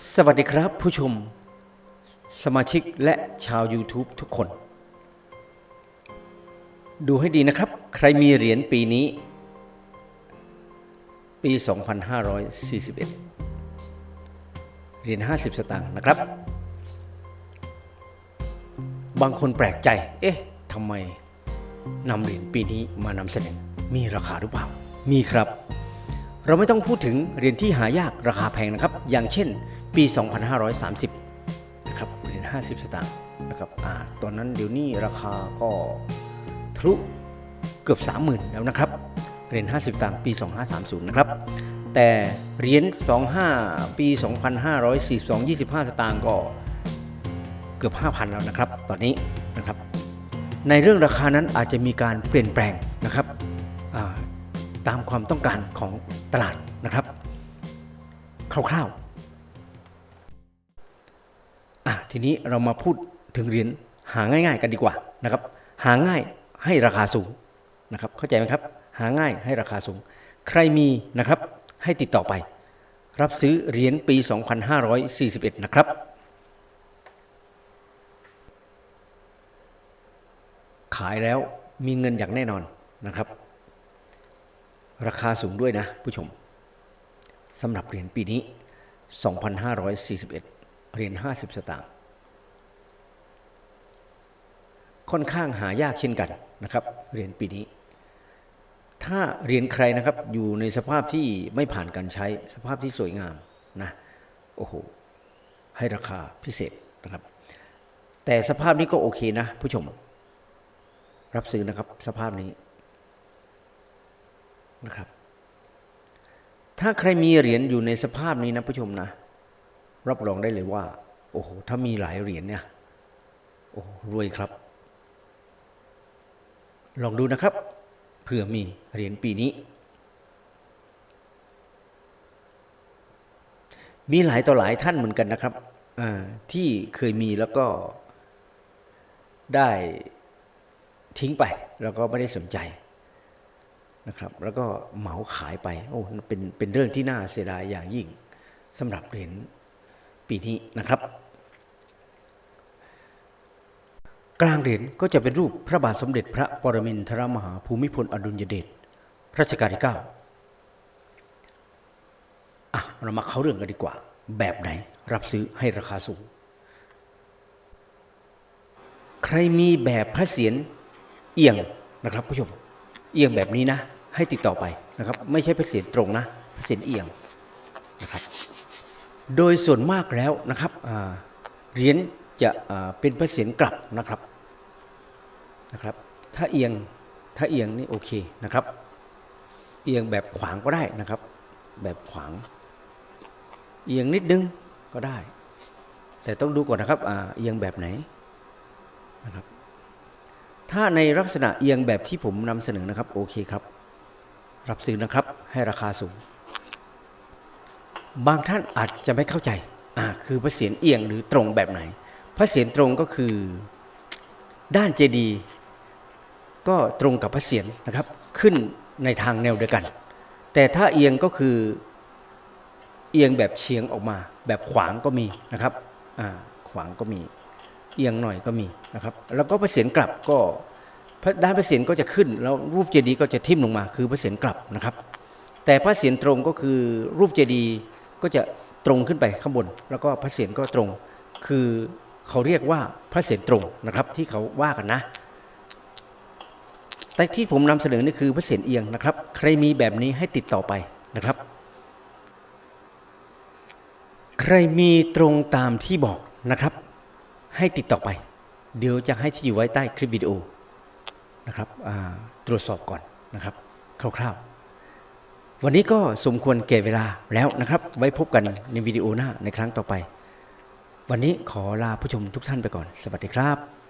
สวัสดีครับผู้ชม สมาชิกและชาว YouTube ทุกคน ดูให้ดีนะครับ ใครมีเหรียญปีนี้ ปี 2541 เหรียญ50 สตางค์นะครับ บางคนแปลกใจ เอ๊ะทำไมนำเหรียญปีนี้มานำเสนอมีราคาหรือเปล่า มีครับเราไม่ต้องพูดถึงเหรียญที่หายากราคาแพงนะครับ อย่างเช่น ปี 2530 นะครับเหรียญ50 สตางค์นะครับอ่าตอนนั้นเดี๋ยวนี้ราคาก็ทะลุเกือบ 30,000 แล้วนะครับเหรียญ50สตางค์ปี 2530 นะครับ แต่เหรียญ25 ปี 2542 25 สตางค์ก็เกือบ 5,000 แล้วนะครับ ตอนนี้นะครับ ในเรื่องราคานั้นอาจจะมีการเปลี่ยนแปลงนะครับตามความต้องการของตลาดนะครับ คร่าวๆ ทีนี้เรามาพูดถึงเหรียญหาง่าย ๆ กันดีกว่านะครับ หาง่ายให้ราคาสูงนะครับ เข้าใจไหมครับ หาง่ายให้ราคาสูง ใครมีนะครับให้ติดต่อไป รับซื้อเหรียญปี 2541 นะครับขายแล้วมีเงินอย่างแน่นอนนะครับ ราคาสูงด้วยนะผู้ชมสำหรับเหรียญปีนี้ 2,541 เหรียญ50 สตางค์ ค่อนข้างหายากเช่นกันนะครับเหรียญปีนี้ ถ้าเหรียญใครนะครับอยู่ในสภาพที่ไม่ผ่านการใช้สภาพที่สวยงามนะโอ้โหให้ราคาพิเศษนะครับ แต่สภาพนี้ก็โอเคนะ ผู้ชม รับซื้อนะครับสภาพนี้นะครับ ถ้าใครมีเหรียญอยู่ในสภาพนี้นะผู้ชมนะ รับรองได้เลยว่า โอ้โหถ้ามีหลายเหรียญเนี่ยโอ้รวยครับ ลองดูนะครับเผื่อมีเหรียญปีนี้ มีหลายต่อหลายท่านเหมือนกันนะครับที่เคยมีแล้วก็ได้ทิ้งไป แล้วก็ไม่ได้สนใจนะครับ แล้วก็เหมาขายไป โอ้เป็นเป็นเรื่องที่น่าเสียดายอย่างยิ่งสำหรับเหรียญปีนี้นะครับ กลางเหรียญก็จะเป็นรูปพระบาทสมเด็จพระปรมินทรมหาภูมิพลอดุลยเดชรัชกาลที่เก้าอะเรามาเข้าเรื่องกันดีกว่า แบบไหนรับซื้อให้ราคาสูง ใครมีแบบพระเศียรเอียงนะครับผู้ชม เอียงแบบนี้นะ ให้ติดต่อไปนะครับ ไม่ใช่พระเศียรตรงนะพระเศียรเอียงนะครับ โดยส่วนมากแล้วนะครับเหรียญ จะเป็นพระเศียรกลับนะครับนะครับ ถ้าเอียงถ้าเอียงนี่โอเคนะครับ เอียงแบบขวางก็ได้นะครับ แบบขวาง เอียงนิดนึงก็ได้ แต่ต้องดูก่อนนะครับอเอียงแบบไหนนะครับ ถ้าในลักษณะเอียงแบบที่ผมนำเสนอนะครับโอเคครับ รับซื้อนะครับให้ราคาสูง บางท่านอาจจะไม่เข้าใจอ่าคือพระเศียรเอียงหรือตรงแบบไหน พระเศียรตรงก็คือด้านเจดีย์ก็ตรงกับพระเศียรนะครับ ขึ้นในทางแนวเดียวกัน แต่ถ้าเอียงก็คือเอียงแบบเฉียงออกมา แบบขวางก็มีนะครับขวางก็มี เอียงหน่อยก็มีนะครับ แล้วก็พระเศียรกลับก็ด้านพระเศียรก็จะขึ้น แล้วรูปเจดีย์ก็จะทิ่มลงมาคือพระเศียรกลับนะครับ แต่พระเศียรตรงก็คือรูปเจดีย์ก็จะตรงขึ้นไปข้างบน แล้วก็พระเศียรก็ตรงคือ เขาเรียกว่าพระเศียรตรงนะครับ ที่เขาว่ากันนะ แต่ที่ผมนำเสนอนี่คือพระเศียรเอียงนะครับ ใครมีแบบนี้ให้ติดต่อไปนะครับ ใครมีตรงตามที่บอกนะครับ ให้ติดต่อไป เดี๋ยวจะให้ที่อยู่ไว้ใต้คลิปวิดีโอนะครับตรวจสอบก่อนนะครับ คร่าวๆ วันนี้ก็สมควรแก่เวลาแล้วนะครับ ไว้พบกันในวิดีโอหน้าในครั้งต่อไป วันนี้ขอลาผู้ชมทุกท่านไปก่อน สวัสดีครับ